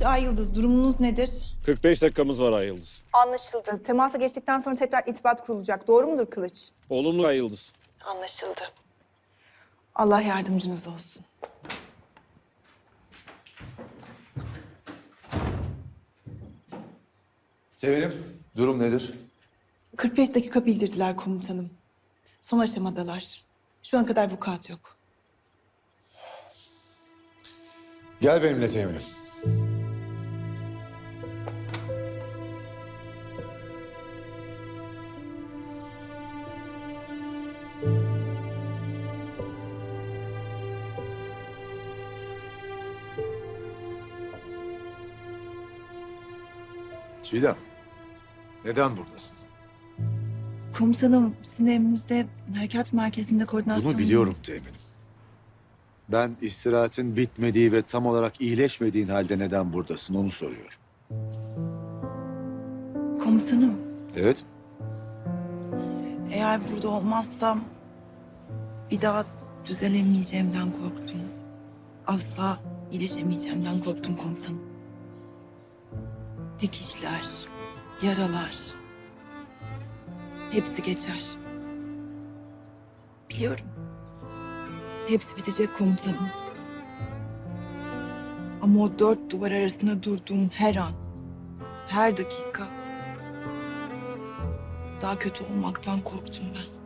Kılıç Ay Yıldız durumunuz nedir? 45 dakikamız var Ay Yıldız. Anlaşıldı. Temasa geçtikten sonra tekrar itibat kurulacak. Doğru mudur Kılıç? Olumlu Ay Yıldız. Anlaşıldı. Allah yardımcınız olsun. Severim, durum nedir? 45 dakika bildirdiler komutanım. Son aşamadalar. Şu ana kadar vukuat yok. Gel benimle teminim. Çiğdem, neden buradasın? Komutanım sizin emrinizde harekat merkezinde koordinasyon... Bunu biliyorum teminim. Ben istirahatin bitmediği ve tam olarak iyileşmediğin halde neden buradasın onu soruyorum. Komutanım Evet, eğer burada olmazsam bir daha düzelemeyeceğimden korktum. Asla iyileşemeyeceğimden korktum komutanım. Dikişler, yaralar. Hepsi geçer. Biliyorum. Hepsi bitecek komutanım. Ama o dört duvar arasında durduğum her an, her dakika daha kötü olmaktan korktum ben.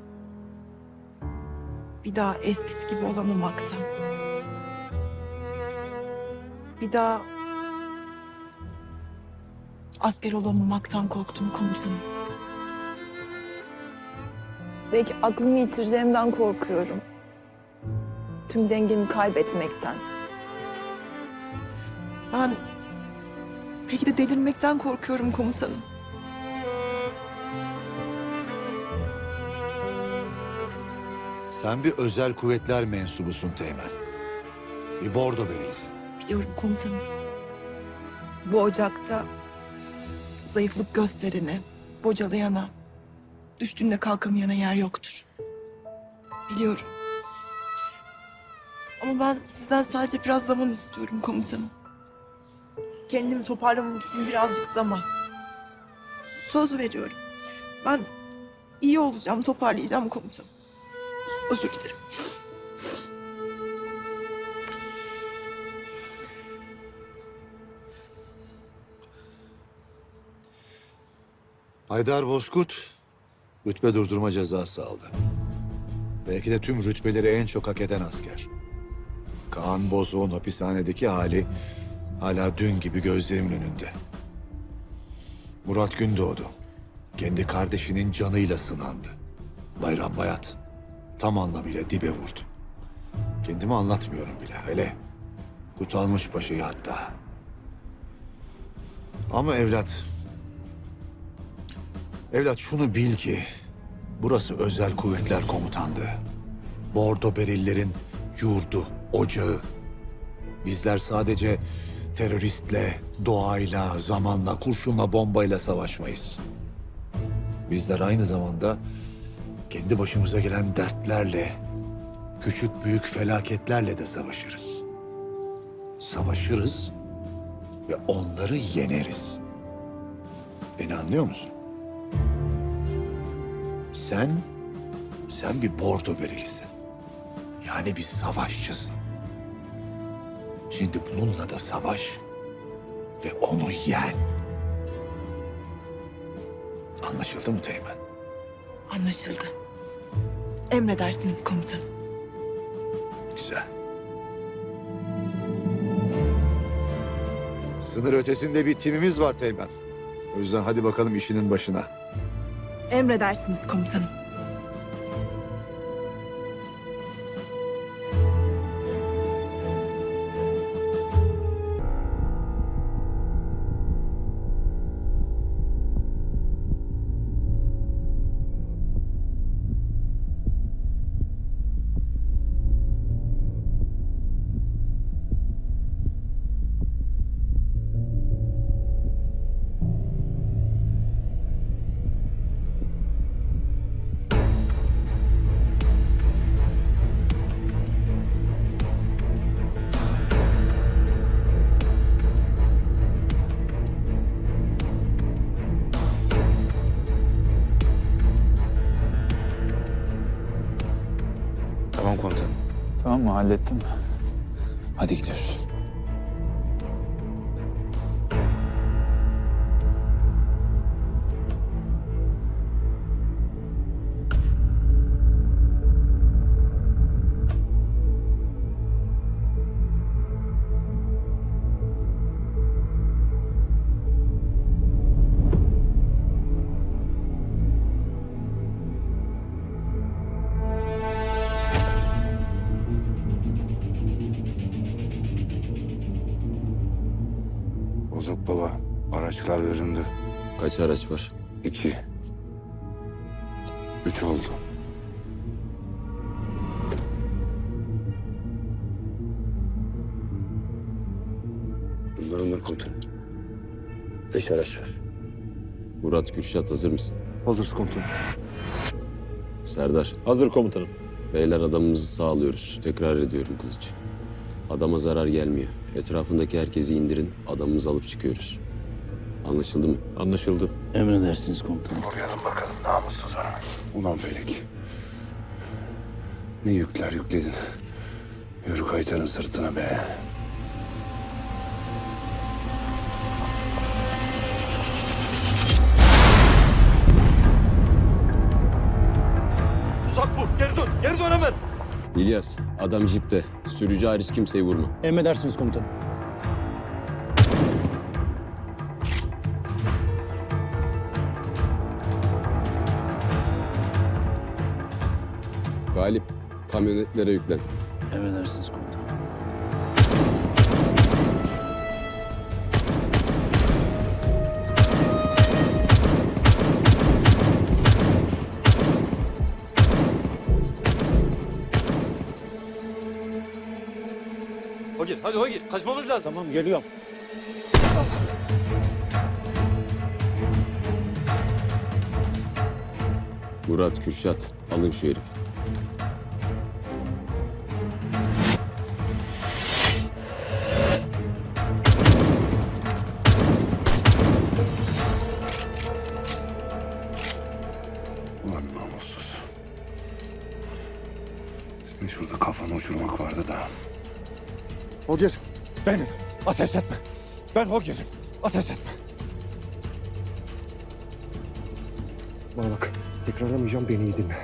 Bir daha eskisi gibi olamamaktan. Bir daha asker olamamaktan korktum komutanım. Belki aklımı yitireceğimden korkuyorum. Tüm dengemi kaybetmekten. Ben belki de delirmekten korkuyorum komutanım. sen bir özel kuvvetler mensubusun Teğmen. Bir bordo berilisin. Biliyorum komutanım. Bu ocakta zayıflık gösterene, bocalayana, düştüğünde kalkamayana yer yoktur. Biliyorum. Ama ben sizden sadece biraz zaman istiyorum komutanım. Kendimi toparlamam için birazcık zaman. Söz veriyorum. Ben iyi olacağım, toparlayacağım komutanım. Özür dilerim. Haydar Bozkurt rütbe durdurma cezası aldı. Belki de tüm rütbeleri en çok hak eden asker. Kaan Bozok'un hapishanedeki hali hala dün gibi gözlerimin önünde. Murat Gündoğdu kendi kardeşinin canıyla sınandı. Bayram Bayat tam anlamıyla dibe vurdu. Kendimi anlatmıyorum bile hele. Kutalmış paşayı hatta. Ama evlat Evlat şunu bil ki burası özel kuvvetler komutanlığı. Bordo berillerin yurdu, ocağı. Bizler sadece teröristle, doğayla, zamanla, kurşunla, bombayla savaşmayız. Bizler aynı zamanda kendi başımıza gelen dertlerle, küçük büyük felaketlerle de savaşırız. Savaşırız ve onları yeneriz. Beni anlıyor musun? Sen, sen bir bordo berilisin. Yani bir savaşçısın. Şimdi bununla da savaş ve onu yen. Anlaşıldı mı Teğmen? Anlaşıldı. Emredersiniz komutanım. Güzel. Sınır ötesinde bir timimiz var Teğmen. O yüzden hadi bakalım işinin başına. Emredersiniz komutanım. Mı? Hallettin mi? Hadi gidiyoruz. Araçlar göründü. Kaç araç var? İki. Üç oldu. Bunlar onlar komutanım. Beş araç var. Murat Kürşat hazır mısın? Hazırız komutanım. Serdar, Hazır komutanım. beyler adamımızı sağlıyoruz. Tekrar ediyorum Kılıç. Adama zarar gelmiyor. Etrafındaki herkesi indirin, adamımızı alıp çıkıyoruz. Anlaşıldı mı? Anlaşıldı. Emredersiniz komutanım. Koruyalım bakalım namussuzu. Ulan Felek. Ne yükler yükledin. Yürü kaytarın sırtına be. İlyas, adam jipte. Sürücü hariç kimseyi vurma. Emredersiniz komutanım. Galip, kamyonetlere yüklen. Emredersiniz komutanım. Hogir, hadi Hogir. Kaçmamız lazım. Tamam geliyorum. Murat, Kürşat, alın şu herifi. Ben Hogir'im. Ateş etme. Bana bak, tekrarlamayacağım beni iyi dinle.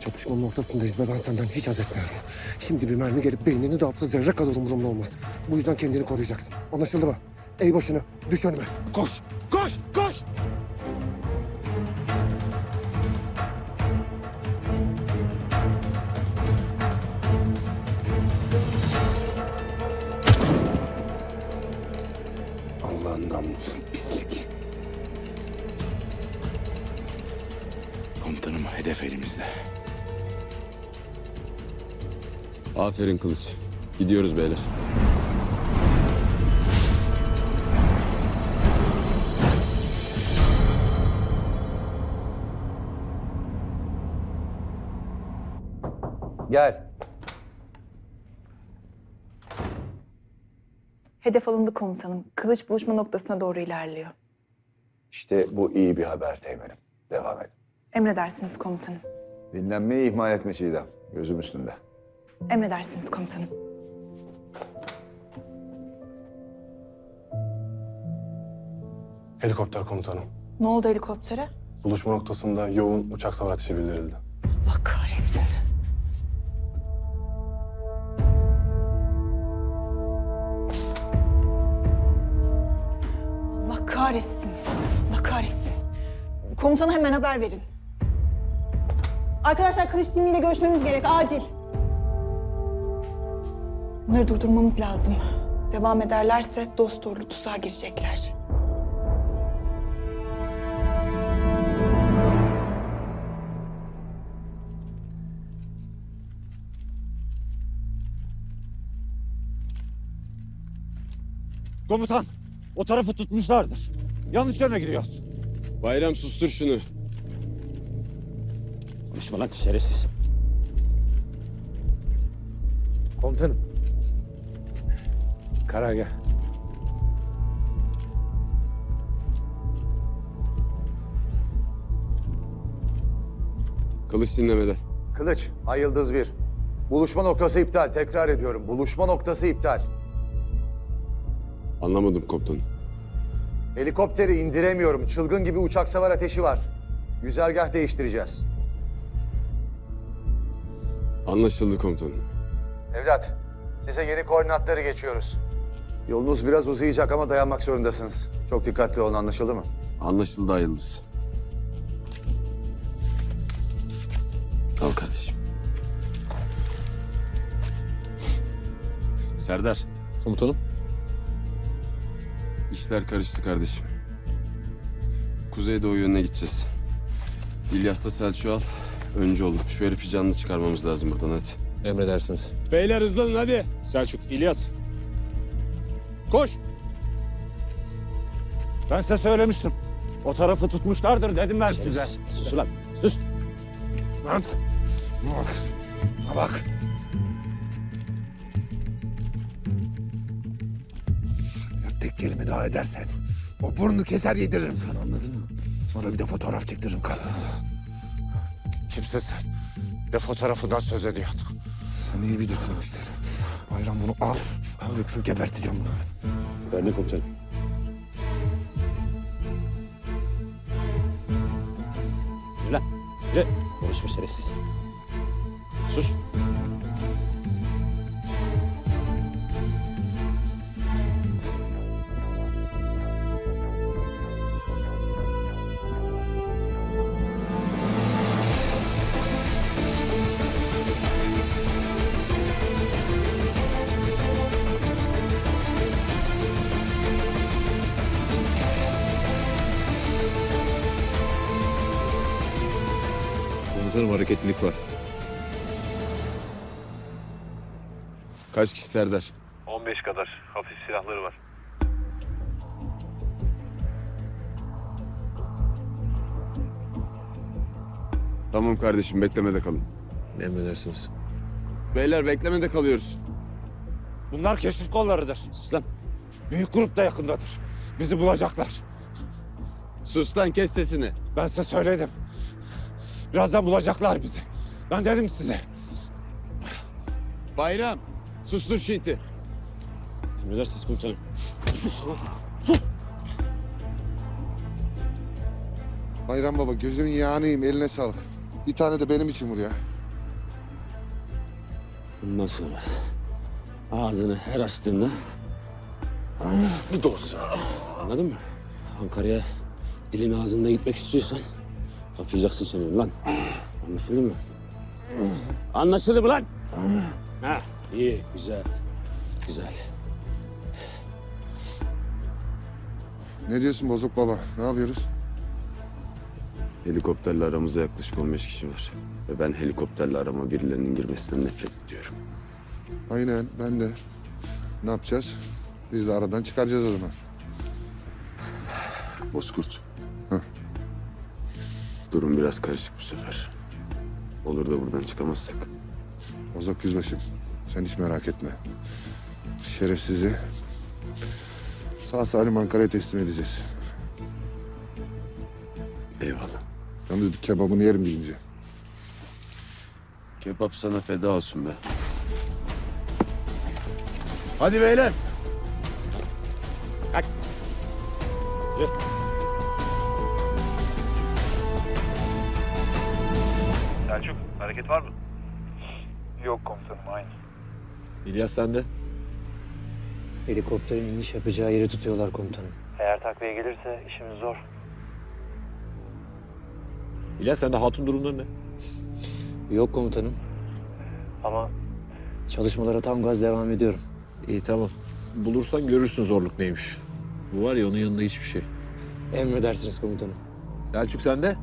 Çatışmanın ortasındayız ve ben senden hiç haz etmiyorum. Şimdi bir mermi gelip beynini dağıtsa zerre kadar umurumda olmaz. Bu yüzden kendini koruyacaksın. Anlaşıldı mı? Ey başını, düş önüme. Koş, koş, Aferin Kılıç. Gidiyoruz beyler. Gel. Hedef alındı komutanım. Kılıç buluşma noktasına doğru ilerliyor. İşte bu iyi bir haber Teğmen'im. Devam et. Emredersiniz komutanım. Dinlenmeyi ihmal etme Çiğdem. Gözüm üstünde. Emredersiniz komutanım. Helikopter komutanım. Ne oldu helikoptere? Buluşma noktasında yoğun uçak savar ateşi bildirildi. Allah kahretsin. Allah kahretsin. Allah kahretsin. Komutana hemen haber verin. Arkadaşlar Kılıç timiyle görüşmemiz gerek. Acil. Bunları durdurmamız lazım. Devam ederlerse dost doğru tuzağa girecekler. Komutan, o tarafı tutmuşlardır. Yanlış yöne giriyoruz. Bayram sustur şunu. Konuşma lan şerefsiz. Komutanım. Karargah. Kılıç dinlemede. Kılıç, Ay Yıldız bir. Buluşma noktası iptal. Tekrar ediyorum. Buluşma noktası iptal. Anlamadım komutanım. Helikopteri indiremiyorum. Çılgın gibi uçak savar ateşi var. Güzergah değiştireceğiz. Anlaşıldı komutanım. Evlat, size yeni koordinatları geçiyoruz. Yolunuz biraz uzayacak ama dayanmak zorundasınız. Çok dikkatli olun anlaşıldı mı? Anlaşıldı Ayıldız. Al kardeşim. Serdar. Komutanım. İşler karıştı kardeşim. Kuzeydoğu yönüne gideceğiz. İlyas'la Selçuk'u al. Önce olun. Şu herifi canlı çıkarmamız lazım buradan hadi. Emredersiniz. Beyler hızlanın hadi. Selçuk, İlyas. Koş. Ben size söylemiştim. O tarafı tutmuşlardır dedim ben size. Sus ulan. Sus. Lan! Bak! Bak! Eğer tek kelime daha edersen o burnunu keser yediririm sana anladın mı? Sonra bir de fotoğraf çektiririm karşısında. Kimsin sen? Ne fotoğrafından söz ediyorsun? Sen iyi bilirsin işleri. Bayram bunu al. Yoksa geberteceğim bunu. De komutanım. Lan. Yürü. Konuşma şerefsiz. Sus. Hareketlilik var. Kaç kişi Serdar? 15 kadar hafif silahları var. Tamam kardeşim beklemede kalın. Emredersiniz. Beyler beklemede kalıyoruz. Bunlar keşif kollarıdır. Sus lan. Büyük grup da yakındadır. Bizi bulacaklar. Sus lan kes sesini. Ben size söyledim. Birazdan bulacaklar bizi. Ben dedim size. Bayram. Sustur şu iti. Emredersiniz komutanım. Bayram baba gözünün yağınıyım eline sağlık. Bir tane de benim için vur ya. Bundan sonra ağzını her açtığında Bir doz. anladın mı? Ankara'ya dilin ağzında gitmek istiyorsan kaçacaksın sen lan. Anlaşıldı mı? Anlaşıldı mı lan? Ha, iyi, güzel. Güzel. Ne diyorsun bozuk baba? Ne yapıyoruz? Helikopterle aramıza yaklaşık 15 kişi var. Ve ben helikopterle arama birilerinin girmesinden nefret ediyorum. Aynen ben de. Ne yapacağız? Biz de aradan çıkaracağız o zaman. Bozkurt. Durum biraz karışık bu sefer. Olur da buradan çıkamazsak. Bozok yüzbaşım. Sen hiç merak etme. Şerefsizi sağ salim Ankara'ya teslim edeceğiz. Eyvallah. Yalnız bir kebabını yerim deyince. Kebap sana feda olsun be. Hadi beyler. Selçuk hareket var mı? Yok komutanım aynı. İlyas sende. Helikopterin iniş yapacağı yeri tutuyorlar komutanım. Eğer takviye gelirse işimiz zor. İlyas sende hatun durumları ne? Yok komutanım. Ama Çalışmalara tam gaz devam ediyorum. İyi tamam. Bulursan görürsün zorluk neymiş. Bu var ya onun yanında hiçbir şey. Emredersiniz komutanım. Selçuk sende.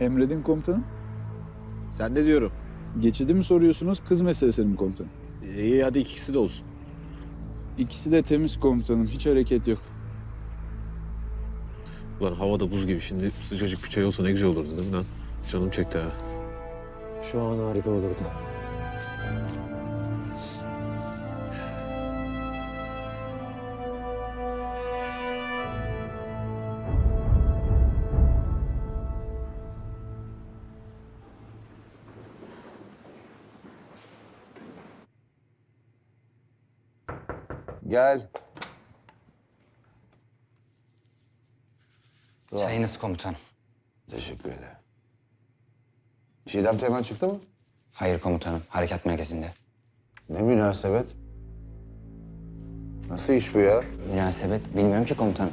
Emredin komutanım. Sende diyorum. Geçidi mi soruyorsunuz, kız meselesini mi komutanım? İyi hadi ikisi de olsun. İkisi de temiz komutanım, hiç hareket yok. Ulan havada buz gibi şimdi sıcacık bir çay olsa ne güzel olurdu değil mi lan? Canım çekti ha. Şu an harika olurdu. Gel. Çayınız komutanım. Teşekkür ederim. Çiğdem Teğmen çıktı mı? Hayır komutanım. Harekat merkezinde. Ne münasebet? Nasıl iş bu ya? Münasebet bilmiyorum ki komutanım.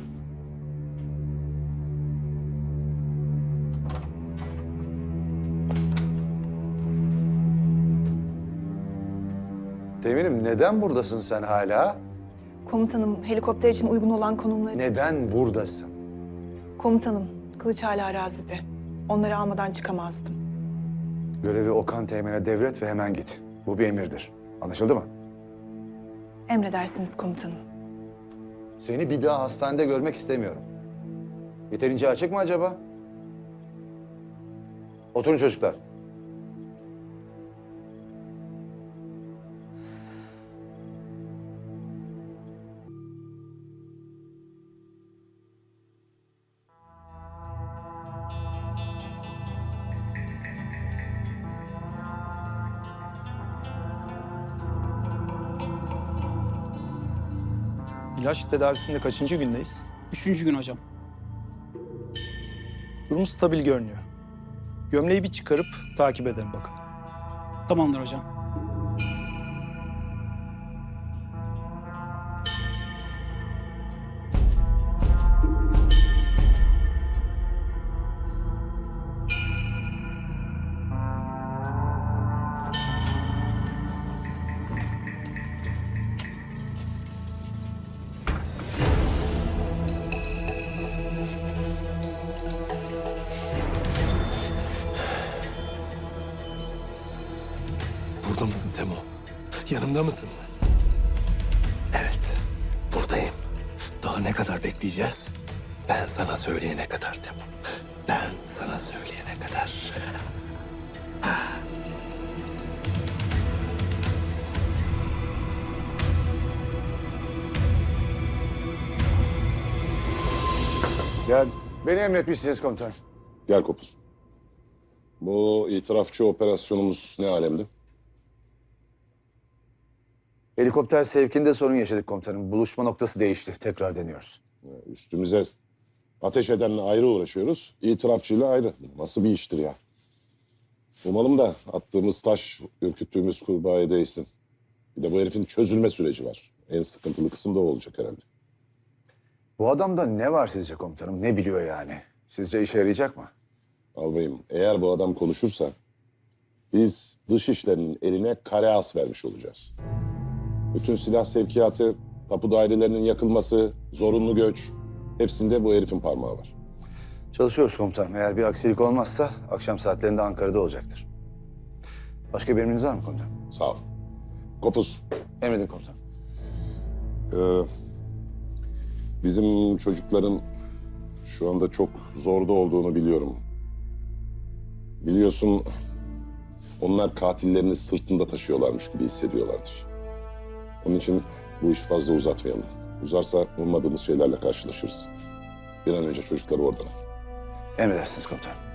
Teğmenim neden buradasın sen hala? Komutanım, helikopter için uygun olan konumları... Neden buradasın? Komutanım, kılıç hala arazide. Onları almadan çıkamazdım. Görevi Okan Teğmen'e devret ve hemen git. Bu bir emirdir. Anlaşıldı mı? Emredersiniz komutanım. Seni bir daha hastanede görmek istemiyorum. Yeterince açık mı acaba? Oturun çocuklar. İlaç tedavisinde kaçıncı gündeyiz? Üçüncü gün hocam. Durumu stabil görünüyor. Gömleği bir çıkarıp takip edelim bakalım. Tamamdır hocam. Mısın Temo? Yanımda mısın? Evet, buradayım. Daha ne kadar bekleyeceğiz? Ben sana söyleyene kadar Temo. Ben sana söyleyene kadar. Gel. Beni emretmişsiniz komutanım. Gel Kopuz. Bu itirafçı operasyonumuz ne alemdi? Helikopter sevkinde sorun yaşadık komutanım. Buluşma noktası değişti. Tekrar deniyoruz. Üstümüze ateş edenle ayrı uğraşıyoruz, itirafçıyla ayrı. Nasıl bir iştir ya? Umalım da attığımız taş, ürküttüğümüz kurbağaya değsin. Bir de bu herifin çözülme süreci var. En sıkıntılı kısım da o olacak herhalde. Bu adamda ne var sizce komutanım? Ne biliyor yani? Sizce işe yarayacak mı? Albayım, eğer bu adam konuşursa biz dış işlerinin eline kare as vermiş olacağız. Bütün silah sevkiyatı, tapu dairelerinin yakılması, zorunlu göç hepsinde bu herifin parmağı var. Çalışıyoruz komutanım. Eğer bir aksilik olmazsa akşam saatlerinde Ankara'da olacaktır. Başka bir emriniz var mı komutanım? Sağ ol. Kopuz. Emredin komutanım. Ee, bizim çocukların şu anda çok zorda olduğunu biliyorum. Biliyorsun onlar katillerini sırtında taşıyorlarmış gibi hissediyorlardır. Onun için bu işi fazla uzatmayalım. Uzarsa ummadığımız şeylerle karşılaşırız. Bir an önce çocukları oradan al. Emredersiniz komutanım.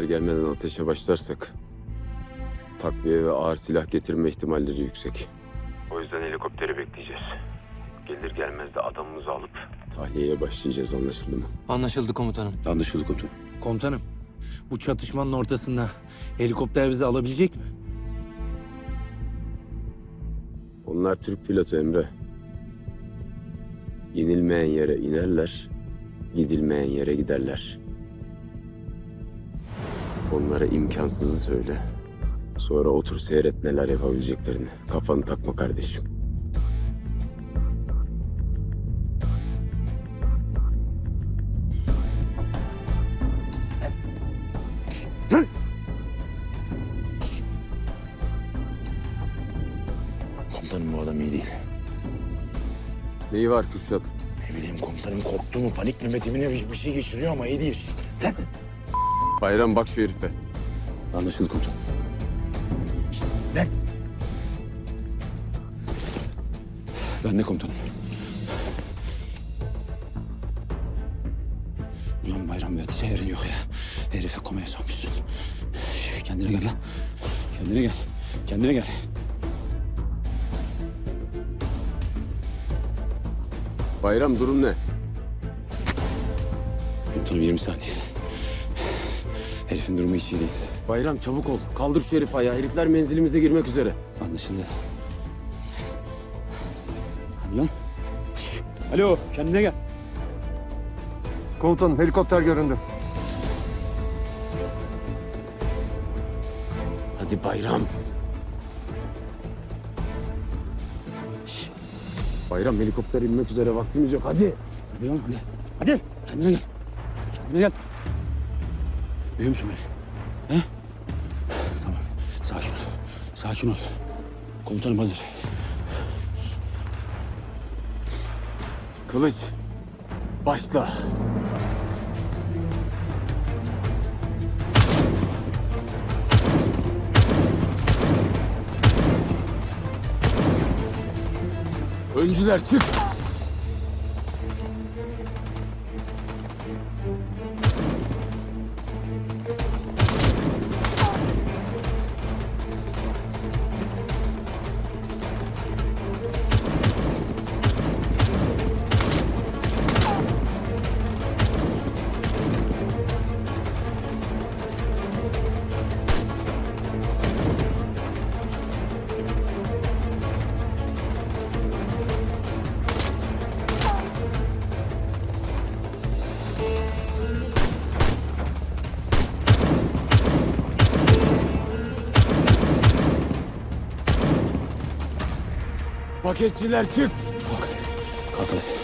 Helikopter gelmeden ateşe başlarsak takviye ve ağır silah getirme ihtimalleri yüksek. O yüzden helikopteri bekleyeceğiz. Gelir gelmez de adamımızı alıp tahliyeye başlayacağız anlaşıldı mı? Anlaşıldı komutanım. Anlaşıldı komutanım. Komutanım, bu çatışmanın ortasında helikopter bizi alabilecek mi? Onlar Türk pilotu Emre. İnilmeyen yere inerler, gidilmeyen yere giderler. Onlara imkansızı söyle. Sonra otur seyret neler yapabileceklerini. Kafanı takma kardeşim. Komutanım bu adam iyi değil. Neyi var Kürşat? Ne bileyim komutanım korktu mu panik mi metimine bir, bir şey geçiriyor ama iyi değiliz. Bayram bak şu herife. Anlaşıldı komutanım. Ne? Ben de komutanım. Ulan Bayram bir ateşe yerin yok ya. Herifi komaya sokmuşsun. Kendine gel lan. Kendine gel. Kendine gel. Bayram durum ne? Komutanım 20 saniye. Herifin durumu hiç iyi değil. Bayram çabuk ol. Kaldır şu herifi ayağa. Herifler menzilimize girmek üzere. Anlaşıldı. Lan. Alo kendine gel. Komutanım helikopter göründü. Hadi Bayram. Bayram helikopter inmek üzere vaktimiz yok. Hadi. Hadi lan hadi. Hadi kendine gel. Kendine gel. Duyuyor musun beni? He? Tamam. Sakin ol. Sakin ol. Komutanım hazır. Kılıç. Başla. Öncüler çık. Paketçiler çık. Kalk. Kalk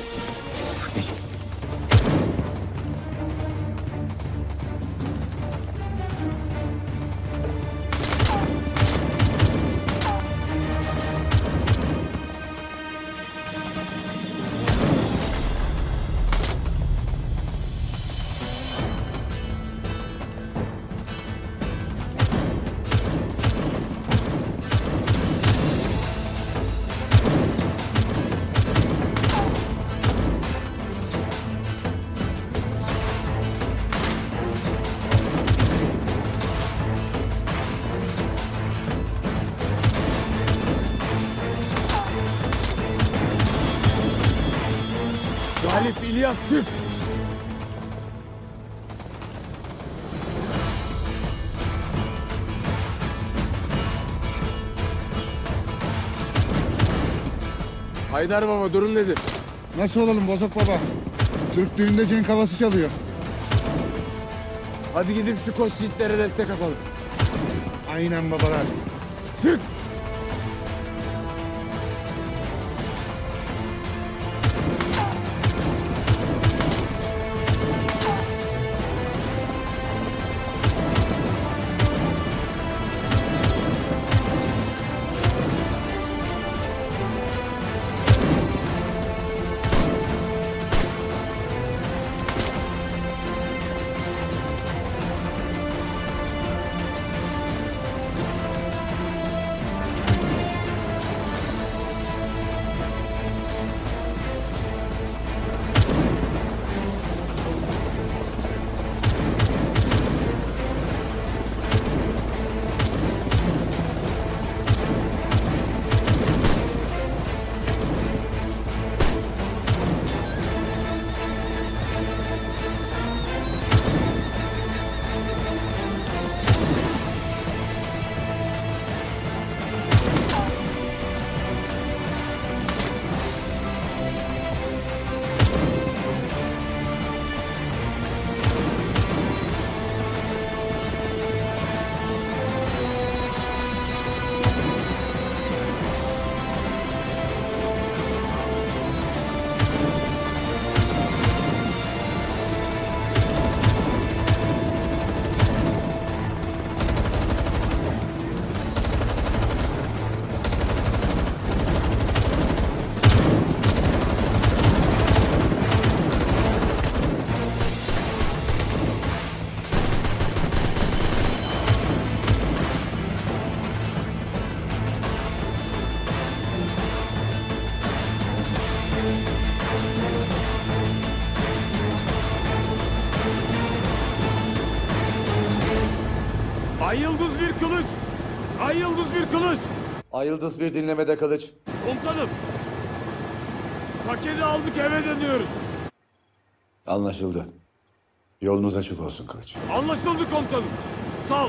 Galip İlyas çık. Haydar baba durum nedir? Nasıl olalım Bozok Baba? Türk düğünde cenk havası çalıyor. Hadi gidip şu koç yiğitlere destek atalım. Aynen babalar. Çık. Yıldız bir dinlemede kılıç. Komutanım. Paketi aldık eve dönüyoruz. Anlaşıldı. Yolunuz açık olsun kılıç. Anlaşıldı komutanım. Sağ ol.